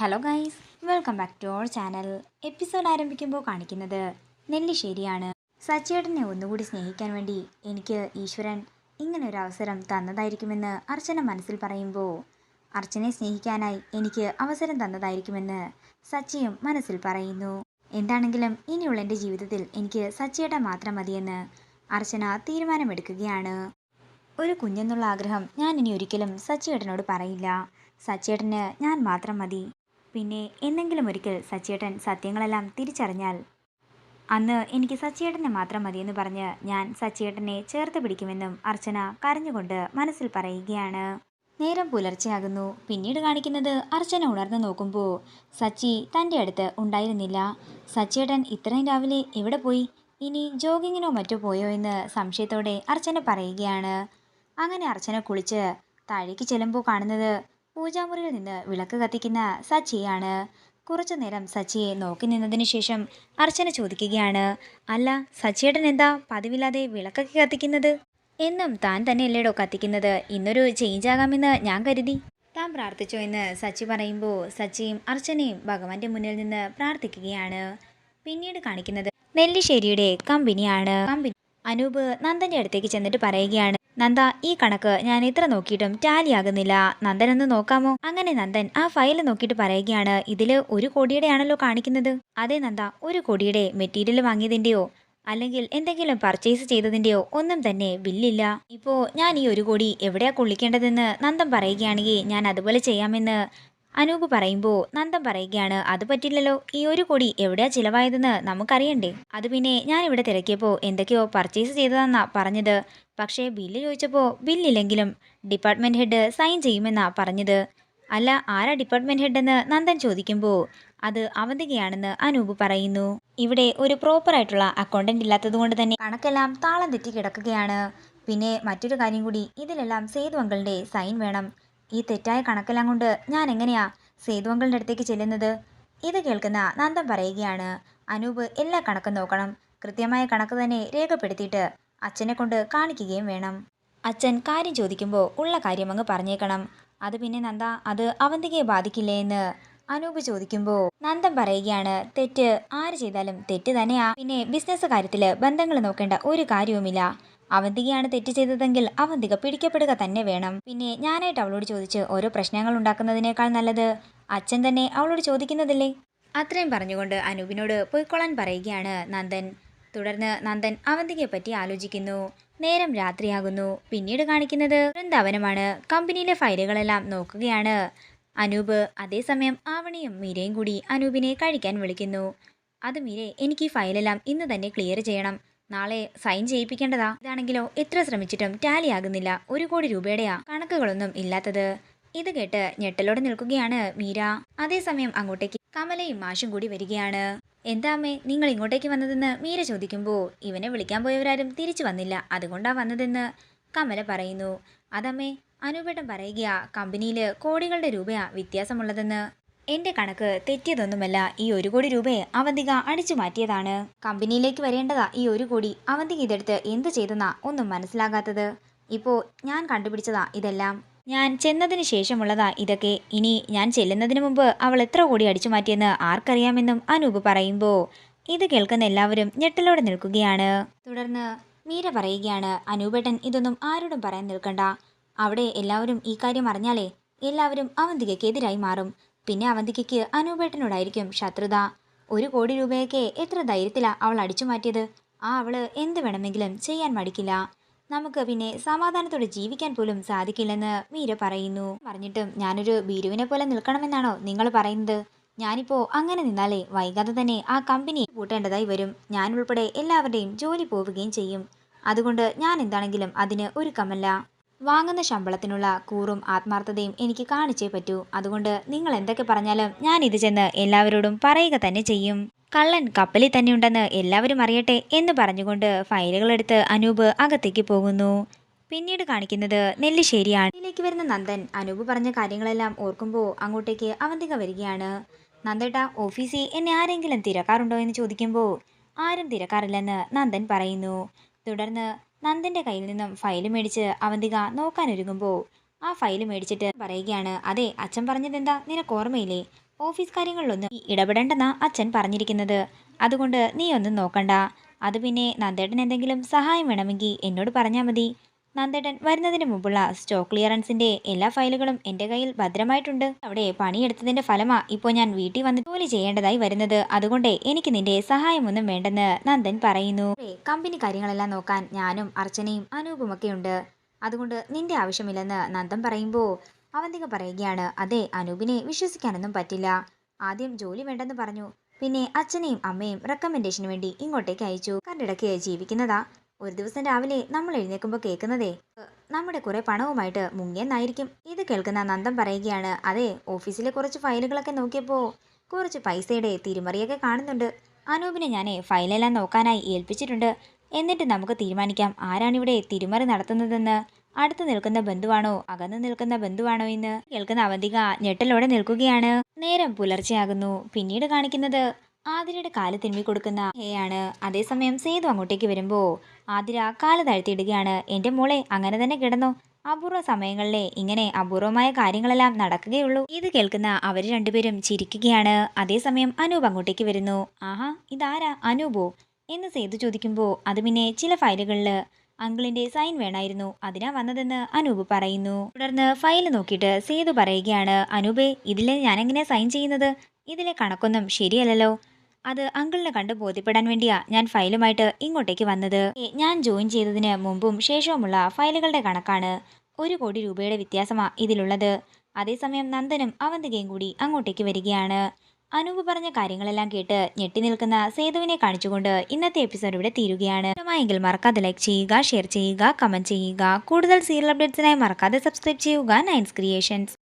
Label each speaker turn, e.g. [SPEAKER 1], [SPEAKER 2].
[SPEAKER 1] Hello guys welcome back to our channel episode ആരംഭിക്കുമ്പോൾ കാണിക്കുന്നത് നെല്ലിശ്ശേരിയാണ്. സച്ചിയേട്ടനെ ഒന്നുകൂടി സ്നേഹിക്കാൻ വേണ്ടി എനിക്ക് ഈശ്വരൻ ഇങ്ങനെ ഒരു അവസരം തന്നതായിരിക്കുമെന്ന് അർച്ചന മനസ്സിൽ പറയുമ്പോൾ അർച്ചനെ സ്നേഹിക്കാനായി എനിക്ക് അവസരം തന്നതായിരിക്കുമെന്ന് സച്ചിയും മനസ്സിൽ പറയുന്നു. എന്താണെങ്കിലും ഇനിയുള്ള എന്റെ ജീവിതത്തിൽ എനിക്ക് സച്ചിയേട്ടൻ മാത്രം മതിയെന്ന് അർച്ചന തീരുമാനമെടുക്കുകയാണ്. ഒരു കുഞ്ഞെന്നുള്ള ആഗ്രഹം ഞാൻ ഇനി ഒരിക്കലും സച്ചിയേട്ടനോട് പറയില്ല. സച്ചേട്ടന് ഞാൻ മാത്രം മതി. പിന്നെ എന്നെങ്കിലും ഒരിക്കൽ സച്ചിയേട്ടൻ സത്യങ്ങളെല്ലാം തിരിച്ചറിഞ്ഞാൽ? അന്ന് എനിക്ക് സച്ചിയേട്ടനെ മാത്രം മതിയെന്ന് പറഞ്ഞ് ഞാൻ സച്ചിയേട്ടനെ ചേർത്ത് പിടിക്കുമെന്നും അർച്ചന കരഞ്ഞുകൊണ്ട് മനസ്സിൽ പറയുകയാണ്. നേരം പുലർച്ചെയാകുന്നു. പിന്നീട് കാണിക്കുന്നത് അർച്ചന ഉണർന്നു നോക്കുമ്പോൾ സച്ചി തന്റെ അടുത്ത് ഉണ്ടായിരുന്നില്ല. സച്ചിയേട്ടൻ ഇത്രയും രാവിലെ എവിടെ പോയി? ഇനി ജോഗിങ്ങിനോ മറ്റോ പോയോ എന്ന് സംശയത്തോടെ അർച്ചന പറയുകയാണ്. അങ്ങനെ അർച്ചന കുളിച്ച് താഴേക്ക് ചെല്ലുമ്പോൾ കാണുന്നത് പൂജാമുറിയിൽ നിന്ന് വിളക്ക് കത്തിക്കുന്ന സച്ചിയാണ്. കുറച്ചു നേരം സച്ചിയെ നോക്കി നിന്നതിന് ശേഷം അർച്ചന ചോദിക്കുകയാണ് അല്ല സച്ചിയേട്ടൻ എന്താ പതിവില്ലാതെ വിളക്കൊക്കെ കത്തിക്കുന്നത്? എന്നും താൻ തന്നെയല്ലേടോ കത്തിക്കുന്നത്. ഇന്നൊരു ചേഞ്ച് ആകാമെന്ന് ഞാൻ കരുതി. താൻ പ്രാർത്ഥിച്ചോ എന്ന് സച്ചി പറയുമ്പോൾ സച്ചിയും അർച്ചനയും ഭഗവാന്റെ മുന്നിൽ നിന്ന് പ്രാർത്ഥിക്കുകയാണ്. പിന്നീട് കാണിക്കുന്നത് നെല്ലിശ്ശേരിയുടെ കമ്പനിയാണ്. കമ്പനി അനൂപ് നന്ദന്റെ അടുത്തേക്ക് ചെന്നിട്ട് പറയുകയാണ് നന്ദ ഈ കണക്ക് ഞാൻ എത്ര നോക്കിയിട്ടും ടാലി ആകുന്നില്ല. നന്ദൻ ഒന്ന് നോക്കാമോ? അങ്ങനെ നന്ദൻ ആ ഫയൽ നോക്കിയിട്ട് പറയുകയാണ് ഇതിൽ ഒരു കോടിയുടെ ആണല്ലോ കാണിക്കുന്നത്. അതെ നന്ദ ഒരു കോടിയുടെ മെറ്റീരിയൽ വാങ്ങിയതിന്റെയോ? അല്ലെങ്കിൽ എന്തെങ്കിലും പർച്ചേസ് ചെയ്തതിന്റെയോ? ഒന്നും തന്നെ ബില്ലില്ല ഇപ്പോ ഞാൻ ഈ ഒരു കോടി എവിടെയാ കൊള്ളിക്കേണ്ടതെന്ന് നന്ദൻ പറയുകയാണെങ്കിൽ ഞാൻ അതുപോലെ ചെയ്യാമെന്ന് അനൂപ് പറയുമ്പോൾ നന്ദൻ പറയുകയാണ്. അത് പറ്റില്ലല്ലോ. ഈ ഒരു കോടി എവിടെയാ ചിലവായതെന്ന് നമുക്കറിയണ്ടേ? അത് പിന്നെ ഞാൻ ഇവിടെ തിരക്കിയപ്പോൾ എന്തൊക്കെയോ പർച്ചേസ് ചെയ്തതെന്നാ പറഞ്ഞത്. പക്ഷേ ബില്ല് ചോദിച്ചപ്പോൾ ബില്ലില്ലെങ്കിലും ഡിപ്പാർട്ട്മെന്റ് ഹെഡ് സൈൻ ചെയ്യുമെന്നാ പറഞ്ഞത്. അല്ല ആരാ ഡിപ്പാർട്ട്മെന്റ് ഹെഡെന്ന് നന്ദൻ ചോദിക്കുമ്പോൾ അത് അവന്തികയാണെന്ന് അനൂപ് പറയുന്നു. ഇവിടെ ഒരു പ്രോപ്പർ ആയിട്ടുള്ള അക്കൗണ്ടന്റ് ഇല്ലാത്തതുകൊണ്ട് തന്നെ കണക്കെല്ലാം താളം തെറ്റി കിടക്കുകയാണ്. പിന്നെ മറ്റൊരു കാര്യം കൂടി ഇതിലെല്ലാം സേതു അങ്കളുടെ സൈൻ വേണം. ഈ തെറ്റായ കണക്കെല്ലാം കൊണ്ട് ഞാൻ എങ്ങനെയാ സേതു അങ്കിളിന്റെ അടുത്തേക്ക് ചെല്ലുന്നത്? ഇത് കേൾക്കുന്ന നന്ദം പറയുകയാണ് അനൂപ് എല്ലാ കണക്കും നോക്കണം. കൃത്യമായ കണക്ക് തന്നെ രേഖപ്പെടുത്തിയിട്ട് അച്ഛനെ കൊണ്ട് കാണിക്കുകയും വേണം. അച്ഛൻ കാര്യം ചോദിക്കുമ്പോൾ ഉള്ള കാര്യം അങ്ങ് പറഞ്ഞേക്കണം. അത് പിന്നെ നന്ദ അത് അവന്തികയെ ബാധിക്കില്ലേ എന്ന് അനൂപ് ചോദിക്കുമ്പോൾ നന്ദൻ പറയുകയാണ് തെറ്റ് ആര് ചെയ്താലും തെറ്റ് തന്നെയാ. പിന്നെ ബിസിനസ് കാര്യത്തിൽ ബന്ധങ്ങൾ നോക്കേണ്ട ഒരു കാര്യവുമില്ല. അവന്തികയാണ് തെറ്റ് ചെയ്തതെങ്കിൽ അവന്തിക പിടിക്കപ്പെടുക തന്നെ വേണം. പിന്നെ ഞാനായിട്ട് അവളോട് ചോദിച്ച് ഓരോ പ്രശ്നങ്ങൾ ഉണ്ടാക്കുന്നതിനേക്കാൾ നല്ലത്? അച്ഛൻ തന്നെ അവളോട് ചോദിക്കുന്നതല്ലേ? അത്രയും പറഞ്ഞുകൊണ്ട് അനൂപിനോട് പൊയ്ക്കൊള്ളാൻ പറയുകയാണ് നന്ദൻ. തുടർന്ന് നന്ദൻ അവന്തികയെ പറ്റി ആലോചിക്കുന്നു. നേരം രാത്രിയാകുന്നു. പിന്നീട് കാണിക്കുന്നത് വൃന്ദാവനമാണ്. കമ്പനിയിലെ ഫയലുകളെല്ലാം നോക്കുകയാണ്. അനൂപ് അതേസമയം ആവണിയും മീരയും കൂടി അനൂപിനെ കഴിക്കാൻ വിളിക്കുന്നു. അത് മീരെ എനിക്ക് ഈ ഫയലെല്ലാം ഇന്ന് തന്നെ ക്ലിയർ ചെയ്യണം. നാളെ സൈൻ ചെയ്യിപ്പിക്കേണ്ടതാ? ഇതാണെങ്കിലോ? എത്ര ശ്രമിച്ചിട്ടും ടാലി ആകുന്നില്ല ഒരു കോടി രൂപയുടെയാ കണക്കുകളൊന്നും ഇല്ലാത്തത്. ഇത് കേട്ട് ഞെട്ടലോടെ നിൽക്കുകയാണ് മീര. അതേസമയം അങ്ങോട്ടേക്ക് കമലയും മാഷും കൂടി വരികയാണ്. എന്താ അമ്മേ നിങ്ങൾ ഇങ്ങോട്ടേക്ക് വന്നതെന്ന് മീര ചോദിക്കുമ്പോൾ ഇവനെ വിളിക്കാൻ പോയവരാരും തിരിച്ചു വന്നില്ല. അതുകൊണ്ടാ വന്നതെന്ന് കമല പറയുന്നു. അതമ്മേ അനുപേട്ടൻ പറയുകയാ കമ്പനിയിൽ കോടികളുടെ രൂപയാ വ്യത്യാസമുള്ളതെന്ന്. എന്റെ കണക്ക് തെറ്റിയതൊന്നുമല്ല. ഈ ഒരു കോടി രൂപയെ അവന്തിക അടിച്ചു മാറ്റിയതാണ്. കമ്പനിയിലേക്ക് വരേണ്ടതാ ഈ ഒരു കോടി അവന്തിക ഇതെടുത്ത് എന്ത് ചെയ്തെന്നാ ഒന്നും മനസ്സിലാകാത്തത്. ഇപ്പോ ഞാൻ കണ്ടുപിടിച്ചതാ ഇതെല്ലാം. ഞാൻ ചെന്നതിന് ശേഷമുള്ളതാ ഇതൊക്കെ. ഇനി ഞാൻ ചെല്ലുന്നതിന് മുമ്പ് അവൾ എത്ര കോടി അടിച്ചു മാറ്റിയെന്ന് ആർക്കറിയാമെന്നും അനൂപ് പറയുമ്പോൾ ഇത് കേൾക്കുന്ന എല്ലാവരും ഞെട്ടലോടെ നിൽക്കുകയാണ്. തുടർന്ന് മീര പറയുകയാണ് അനൂപേട്ടൻ ഇതൊന്നും ആരോടും പറയാൻ നിൽക്കണ്ട. അവിടെ എല്ലാവരും ഈ കാര്യം അറിഞ്ഞാലേ എല്ലാവരും അവന്തികയ്ക്ക് എതിരായി മാറും. പിന്നെ അവന്തികയ്ക്ക് അനൂപേട്ടനോടായിരിക്കും ശത്രുത. ഒരു കോടി രൂപയൊക്കെ എത്ര ധൈര്യത്തിലാ അവൾ അടിച്ചു മാറ്റിയത്? ആ അവൾ എന്ത് വേണമെങ്കിലും ചെയ്യാൻ മടിക്കില്ല. നമുക്ക് പിന്നെ സമാധാനത്തോടെ ജീവിക്കാൻ പോലും സാധിക്കില്ലെന്ന് മീര പറയുന്നു. പറഞ്ഞിട്ടും ഞാനൊരു ബീരുവിനെ പോലെ നിൽക്കണമെന്നാണോ നിങ്ങൾ പറയുന്നത്? ഞാനിപ്പോ അങ്ങനെ നിന്നാലേ വൈകാതെ തന്നെ ആ കമ്പനി പൂട്ടേണ്ടതായി വരും. ഞാൻ ഉൾപ്പെടെ എല്ലാവരുടെയും ജോലി പോവുകയും ചെയ്യും. അതുകൊണ്ട് ഞാൻ എന്താണെങ്കിലും അതിന് ഒരുക്കമല്ല. വാങ്ങുന്ന ശമ്പളത്തിനുള്ള കൂറും ആത്മാർത്ഥതയും എനിക്ക് കാണിച്ചേ പറ്റൂ. അതുകൊണ്ട് നിങ്ങൾ എന്തൊക്കെ പറഞ്ഞാലും ഞാൻ ഇത് ചെന്ന് എല്ലാവരോടും പറയുക തന്നെ ചെയ്യും. കള്ളൻ കപ്പലിൽ തന്നെ ഉണ്ടെന്ന് എല്ലാവരും അറിയട്ടെ എന്ന് പറഞ്ഞുകൊണ്ട് ഫയലുകളെടുത്ത് അനൂപ് അകത്തേക്ക് പോകുന്നു. പിന്നീട് കാണിക്കുന്നത് നെല്ലിശ്ശേരിയാണ്. ഇതിലേക്ക് വരുന്ന നന്ദൻ അനൂപ് പറഞ്ഞ കാര്യങ്ങളെല്ലാം ഓർക്കുമ്പോൾ അങ്ങോട്ടേക്ക് അവന്തിക വരികയാണ്. നന്ദേട്ട ഓഫീസിൽ എന്നെ ആരെങ്കിലും തിരക്കാറുണ്ടോ എന്ന് ചോദിക്കുമ്പോൾ ആരും തിരക്കാറില്ലെന്ന് നന്ദൻ പറയുന്നു. തുടർന്ന് നന്ദന്റെ കയ്യിൽ നിന്നും ഫയൽ മേടിച്ച് അവന്തിക നോക്കാനൊരുങ്ങുമ്പോൾ ആ ഫയൽ മേടിച്ചിട്ട് പറയുകയാണ് അതെ അച്ഛൻ പറഞ്ഞതെന്താ? നിനക്ക് ഓർമ്മയില്ലേ? ഓഫീസ് കാര്യങ്ങളിലൊന്നും നീ ഇടപെടേണ്ടെന്നാ അച്ഛൻ പറഞ്ഞിരിക്കുന്നത്. അതുകൊണ്ട് നീ ഒന്നും നോക്കണ്ട. അത് പിന്നെ നന്ദേട്ടൻ എന്തെങ്കിലും സഹായം വേണമെങ്കിൽ എന്നോട് പറഞ്ഞാൽ മതി. നന്ദേട്ടൻ വരുന്നതിന് മുമ്പുള്ള സ്റ്റോക്ക് ക്ലിയറൻസിന്റെ എല്ലാ ഫയലുകളും എന്റെ കയ്യിൽ ഭദ്രമായിട്ടുണ്ട്. അവിടെ പണിയെടുത്തതിന്റെ ഫലമാ ഇപ്പോൾ ഞാൻ വീട്ടിൽ വന്ന് ജോലി ചെയ്യേണ്ടതായി വരുന്നത്. അതുകൊണ്ട് എനിക്ക് നിന്റെ സഹായമൊന്നും വേണ്ടെന്ന് നന്ദൻ പറയുന്നു. കമ്പനി കാര്യങ്ങളെല്ലാം നോക്കാൻ ഞാനും അർച്ചനയും അനൂപുമൊക്കെ ഉണ്ട്. അതുകൊണ്ട് നിന്റെ ആവശ്യമില്ലെന്ന് നന്ദൻ പറയുമ്പോൾ അവന്തിക പറയുകയാണ് അതെ അനൂപിനെ വിശ്വസിക്കാനൊന്നും പറ്റില്ല. ആദ്യം ജോലി വേണ്ടെന്ന് പറഞ്ഞു. പിന്നെ അച്ഛനെയും അമ്മയും റെക്കമെൻഡേഷന് വേണ്ടി ഇങ്ങോട്ടേക്ക് അയച്ചു. കണ്ടിടയ്ക്ക് ജീവിക്കുന്നതാ. ഒരു ദിവസം രാവിലെ നമ്മൾ എഴുന്നേൽക്കുമ്പോൾ കേൾക്കുന്നതേ "ഏ, നമ്മുടെ കുറെ പണവുമായിട്ട് മുങ്ങിയെന്നായിരിക്കും. ഇത് കേൾക്കുന്ന നന്ദം പറയുകയാണ് അതെ ഓഫീസിലെ കുറച്ച് ഫയലുകളൊക്കെ നോക്കിയപ്പോൾ കുറച്ച് പൈസയുടെ തിരിമറിയൊക്കെ കാണുന്നുണ്ട്. അനൂപിനെ ഞാനേ ഫയലെല്ലാം നോക്കാനായി ഏൽപ്പിച്ചിട്ടുണ്ട്. എന്നിട്ട് നമുക്ക് തീരുമാനിക്കാം ആരാണിവിടെ തിരിമറി നടത്തുന്നതെന്ന്. അടുത്ത് നിൽക്കുന്ന ബന്ധുവാണോ അകന്ന് നിൽക്കുന്ന ബന്ധുവാണോ എന്ന്? കേൾക്കുന്ന അവന്തിക ഞെട്ടലോടെ നിൽക്കുകയാണ്. നേരം പുലർച്ചെയാകുന്നു. പിന്നീട് കാണിക്കുന്നത് ആതിരയുടെ കാൽ തിരുമ്മി കൊടുക്കുന്ന ഹേയാണ്. അതേസമയം സേതു അങ്ങോട്ടേക്ക് വരുമ്പോൾ ആതിര കാൽ താഴ്ത്തിയിടുകയാണ്. എന്റെ മോളെ അങ്ങനെ തന്നെ കിടന്നു. അപൂർവ സമയങ്ങളിലെ ഇങ്ങനെ അപൂർവമായ കാര്യങ്ങളെല്ലാം നടക്കുകയുള്ളൂ. ഇത് കേൾക്കുന്ന അവർ രണ്ടുപേരും ചിരിക്കുകയാണ്. അതേസമയം അനൂപ് അങ്ങോട്ടേക്ക് വരുന്നു. ആഹാ ഇതാരാ? അനൂപോ? എന്ന് സേതു ചോദിക്കുമ്പോൾ അത് പിന്നെ ചില ഫയലുകളിൽ അങ്കിളിന്റെ സൈൻ വേണമായിരുന്നു അതിനാ വന്നതെന്ന് അനൂപ് പറയുന്നു. തുടർന്ന് ഫയൽ നോക്കിയിട്ട് സേതു പറയുകയാണ്. അനൂപേ ഇതിലെ ഞാനെങ്ങനെ സൈൻ ചെയ്യുന്നത്? ഇതിലെ കണക്കൊന്നും ശരിയല്ലല്ലോ. അത് അങ്കിളിനെ കണ്ട് ബോധ്യപ്പെടാൻ വേണ്ടിയാ ഞാൻ ഫയലുമായിട്ട് ഇങ്ങോട്ടേക്ക് വന്നത്. ഞാൻ ജോയിൻ ചെയ്തതിന് മുമ്പും ശേഷവുമുള്ള ഫയലുകളുടെ കണക്കാണ് ഒരു കോടി രൂപയുടെ വ്യത്യാസമാ ഇതിലുള്ളത്. അതേസമയം നന്ദനും അവന്തികയും കൂടി അങ്ങോട്ടേക്ക് വരികയാണ്. അനൂപ് പറഞ്ഞ കാര്യങ്ങളെല്ലാം കേട്ട് ഞെട്ടി നിൽക്കുന്ന സേതുവിനെ കാണിച്ചുകൊണ്ട് ഇന്നത്തെ എപ്പിസോഡ് ഇവിടെ തീരുകയാണ്. ഇഷ്ടമായെങ്കിൽ മറക്കാതെ ലൈക്ക് ചെയ്യുക ഷെയർ ചെയ്യുക കമന്റ് ചെയ്യുക. കൂടുതൽ സീരിയൽ അപ്ഡേറ്റ്സിനായി മറക്കാതെ സബ്സ്ക്രൈബ് ചെയ്യുക. നയൻസ് ക്രിയേഷൻസ്